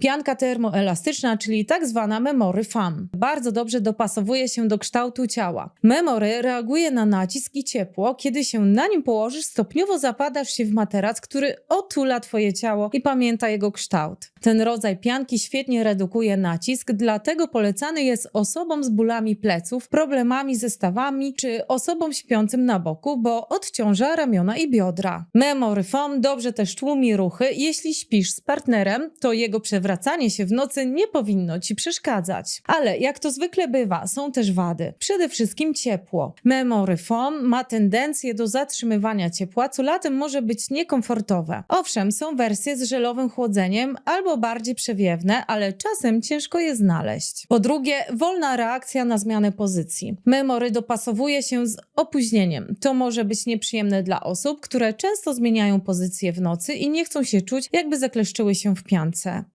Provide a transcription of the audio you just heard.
Pianka termoelastyczna, czyli tak zwana memory FAM. Bardzo dobrze dopasowuje się do kształtu ciała. Memory reaguje na nacisk i ciepło. Kiedy się na nim położysz, stopniowo zapadasz się w materac, który otula twoje ciało i pamięta jego kształt. Ten rodzaj pianki świetnie redukuje nacisk, dlatego polecany jest osobom z bólami pleców, problemami ze stawami czy osobom śpiącym na boku, bo odciąża ramiona i biodra. Memory foam dobrze też tłumi ruchy. Jeśli śpisz z partnerem, to jego przewracanie się w nocy nie powinno ci przeszkadzać. Ale jak to zwykle bywa, są też wady. Przede wszystkim ciepło. Memory foam ma tendencję do zatrzymywania ciepła, co latem może być niekomfortowe. Owszem, są wersje z żelowym chłodzeniem albo bardziej przewiewne, ale czasem ciężko je znaleźć. Po drugie, wolna reakcja na zmianę pozycji. Memory dopasowuje się z opóźnieniem. To może być nieprzyjemne dla osób, które często zmieniają pozycję w nocy i nie chcą się czuć, jakby zakleszczyły się w piance.